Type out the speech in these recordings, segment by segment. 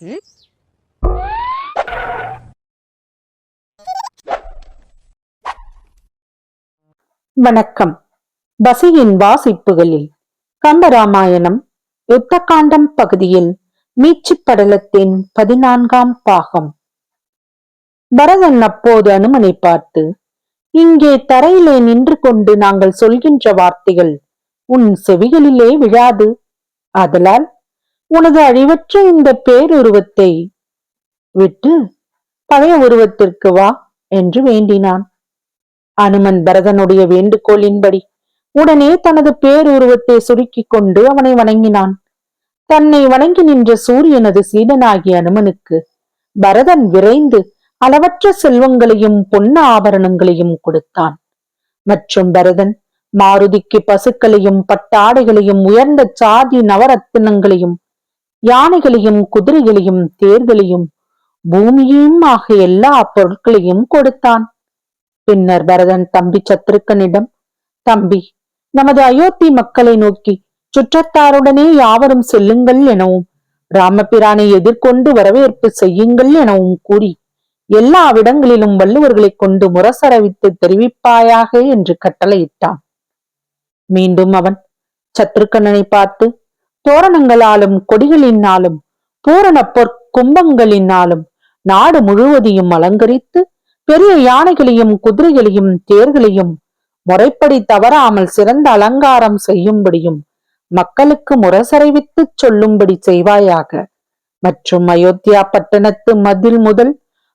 ம்? வணக்கம் பசியின் வாசிப்புகளில் கம்பராமாயணம் யுத்தகாண்டம் பகுதியில் மீச்சிப்படலத்தின் பதினான்காம் பாகம் பரதன் அப்போது அனுமனை பார்த்து இங்கே தரையிலே நின்று கொண்டு நாங்கள் சொல்கின்ற வார்த்தைகள் உன் செவிகளிலே விழாது ஆதலால் உனது அழிவற்ற இந்த பேருருவத்தை விட்டு பழைய உருவத்திற்கு வா என்று வேண்டினான். அனுமன் பரதனுடைய வேண்டுகோளின்படி உடனே தனது பேருருவத்தை சுருக்கிக் கொண்டு அவனை வணங்கினான். தன்னை வணங்கி நின்ற சூரியனது சீடனாகிய அனுமனுக்கு பரதன் விரைந்து அளவற்ற செல்வங்களையும் பொன்ன ஆபரணங்களையும் கொடுத்தான். மற்றும் பரதன் மாருதிக்கு பசுக்களையும் பட்டாடைகளையும் உயர்ந்த சாதி நவரத்தினங்களையும் யானைகளையும் குதிரைகளையும் தேர்களையும் பூமியையும் ஆகிய எல்லா பொருட்களையும் கொடுத்தான். பின்னர் பரதன் தம்பி சத்ருக்கனிடம் தம்பி நமது அயோத்தி மக்களை நோக்கி சுற்றத்தாருடனே யாவரும் செல்லுங்கள் எனவும் ராமபிரானை எதிர்கொண்டு வரவேற்பு செய்யுங்கள் எனவும் கூறி எல்லா விடங்களிலும் வள்ளுவர்களை கொண்டு முரசரவித்து தெரிவிப்பாயாக என்று கட்டளையிட்டான். மீண்டும் அவன் சத்ருக்கண்ணனை பார்த்து தோரணங்களாலும் கொடிகளினாலும் பூரண பொற்கும்பங்களினாலும் நாடு முழுவதையும் அலங்கரித்து பெரிய யானைகளையும் குதிரைகளையும் தேர்களையும் முறைப்படி தவறாமல் சிறந்த அலங்காரம் செய்யும்படியும் மக்களுக்கு முரசறைவித்து சொல்லும்படி செய்வாயாக. மற்றும் அயோத்தியா பட்டணத்து மதில் முதல்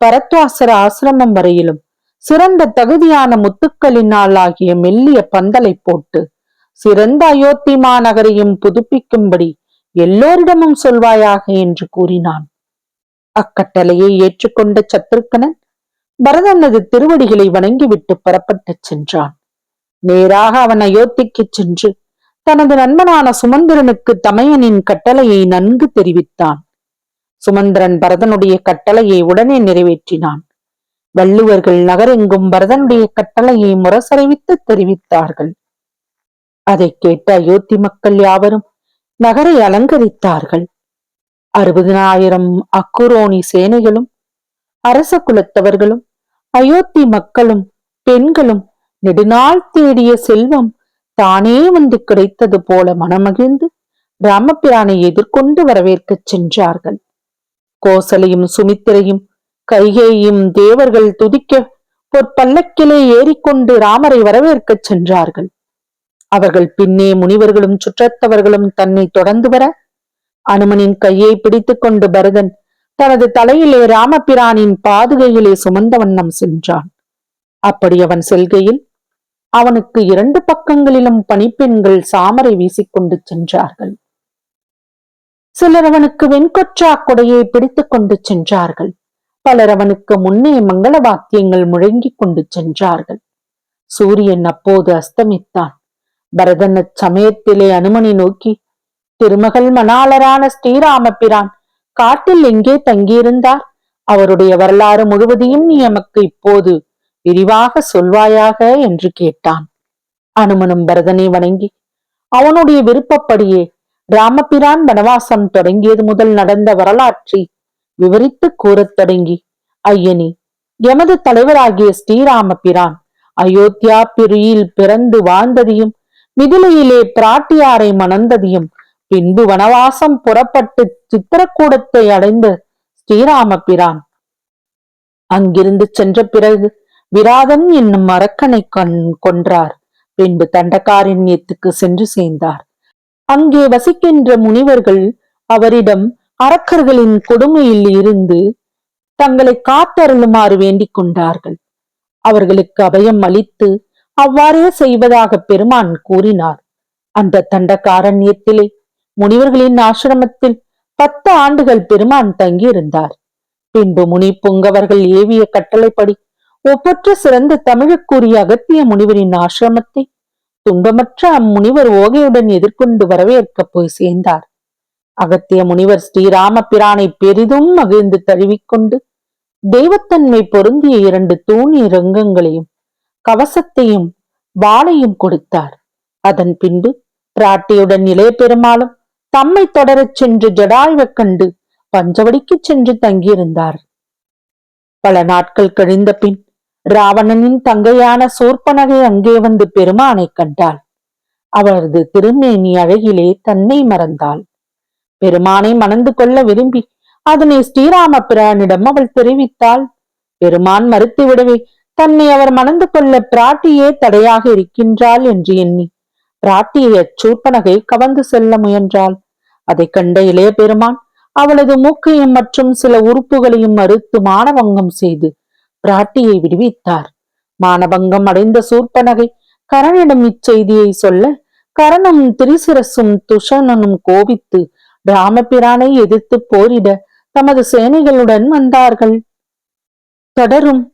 பரத்வாசர ஆசிரமம் வரையிலும் சிறந்த தகுதியான முத்துக்களினால் ஆகிய மெல்லிய பந்தலை போட்டு சிறந்த அயோத்தி மாநகரையும் புதுப்பிக்கும்படி எல்லோரிடமும் சொல்வாயாக என்று கூறினான். அக்கட்டளையை ஏற்றுக்கொண்ட சத்ருக்கனன் பரதனது திருவடிகளை வணங்கிவிட்டு புறப்பட்டுச் சென்றான். நேராக அவன் அயோத்திக்குச் சென்று தனது நண்பனான சுமந்திரனுக்கு தமையனின் கட்டளையை நன்கு தெரிவித்தான். சுமந்திரன் பரதனுடைய கட்டளையை உடனே நிறைவேற்றினான். வள்ளுவர்கள் நகரெங்கும் பரதனுடைய கட்டளையை முரசறைவித்து தெரிவித்தார்கள். அதை கேட்ட அயோத்தி மக்கள் யாவரும் நகரை அலங்கரித்தார்கள். அறுபதினாயிரம் அக்குரோனி சேனைகளும் அரச குலத்தவர்களும் அயோத்தி மக்களும் பெண்களும் நெடுநாள் தேடிய செல்வம் தானே வந்து கிடைத்தது போல மனமகிழ்ந்து ராமபிரானை எதிர்கொண்டு வரவேற்கச் சென்றார்கள். கோசலையும் சுமித்திரையும் கைகேயும் தேவர்கள் துதிக்க பொற்பல்லக்கிலே ஏறிக்கொண்டு ராமரை வரவேற்கச் சென்றார்கள். அவர்கள் பின்னே முனிவர்களும் சுற்றத்தவர்களும் தன்னை தொடர்ந்து வர அனுமனின் கையை பிடித்துக் கொண்டு பரதன் தனது தலையிலே ராமபிரானின் பாதுகையிலே சுமந்த வண்ணம் சென்றான். அப்படி அவன் செல்கையில் அவனுக்கு இரண்டு பக்கங்களிலும் பணிப்பெண்கள் சாமரை வீசிக்கொண்டு சென்றார்கள். சிலர் அவனுக்கு வெண்கொற்றா கொடையை பிடித்துக் கொண்டு சென்றார்கள். பலர் அவனுக்கு முன்னே மங்கள வாத்தியங்கள் முழங்கிக் கொண்டு சென்றார்கள். சூரியன் அப்போது அஸ்தமித்தான். பரதன் அச்சமயத்திலே அனுமனை நோக்கி திருமகள் மணாளரான ஸ்ரீராம பிரான் காட்டில் எங்கே தங்கியிருந்தார்? அவருடைய வரலாறு முழுவதையும் நீ எமக்கு இப்போது விரிவாக சொல்வாயாக? என்று கேட்டான். அனுமனும் பரதனை வணங்கி அவனுடைய விருப்பப்படியே ராமபிரான் வனவாசம் தொடங்கியது முதல் நடந்த வரலாற்றை விவரித்து கூறத் தொடங்கி ஐயனி எமது தலைவராகிய ஸ்ரீராம பிரான் அயோத்தியா பிரியில் பிறந்து வாழ்ந்ததையும் மிதிலையிலே பிராட்டியாரை மணந்ததையும் பின்பு வனவாசம் புறப்பட்டு சித்திரக்கூடத்தை அடைந்த ஸ்ரீராம பிரான் அங்கிருந்து சென்ற பிறகு விராதன் என்னும் அரக்கனை கண் கொன்றார். பின்பு தண்டகாரண்யத்துக்கு சென்று சேர்ந்தார். அங்கே வசிக்கின்ற முனிவர்கள் அவரிடம் அரக்கர்களின் கொடுமையில் இருந்து தங்களை காத்தருளுமாறு வேண்டிக் கொண்டார்கள். அவர்களுக்கு அபயம் அளித்து அவ்வாறே செய்வதாக பெருமான் கூறினார். அந்த தண்டகாரண்யத்திலே முனிவர்களின் ஆசிரமத்தில் பத்து ஆண்டுகள் பெருமான் தங்கியிருந்தார். பின்பு முனி புங்கவர்கள் ஏவிய கட்டளைப்படி ஒப்பற்ற சிறந்த தமிழுக்குரிய அகத்திய முனிவரின் ஆசிரமத்தை துன்பமற்ற அம்முனிவர் ஓகையுடன் எதிர்கொண்டு வரவேற்க போய் சேர்ந்தார். அகத்திய முனிவர் ஸ்ரீராம பிரானை பெரிதும் மகிழ்ந்து தழுவிக்கொண்டு தெய்வத்தன்மை பொருந்திய இரண்டு தூணி ரங்கங்களையும் கவசத்தையும் வாளையும் கொடுத்தார். அதன் பின்பு பிராட்டியுடன் இளைய பெருமாளும் தம்மை தொடரச் சென்று ஜடாயுவைக் கண்டு பஞ்சவடிக்கு சென்று தங்கியிருந்தார். பல நாட்கள் கழிந்த பின் ராவணனின் தங்கையான சூர்பனகை அங்கே வந்து பெருமானை கண்டாள். அவரது திருமேனி அழகிலே தன்னை மறந்தாள். பெருமானை மணந்து கொள்ள விரும்பி அதனை ஸ்ரீராம பிரானிடம் அவள் தெரிவித்தாள். பெருமான் மறுத்துவிடவே தன்னை அவர் மணந்து கொள்ள பிராட்டியே தடையாக இருக்கின்றாள் என்று எண்ணி பிராட்டியை அச்சூர்பனகை கவர்ந்து செல்ல முயன்றாள். அதைக் கண்ட இளைய பெருமான் அவளது மூக்கையும் மற்றும் சில உறுப்புகளையும் மறுத்து மானபங்கம் செய்து பிராட்டியை விடுவித்தார். மானபங்கம் அடைந்த சூர்பனகை கரணிடம் இச்செய்தியை சொல்ல கரணும் திரிசிரசும் துஷணனும் கோபித்து ராமபிரானை எதிர்த்து போரிட தமது சேனைகளுடன் வந்தார்கள். தொடரும்.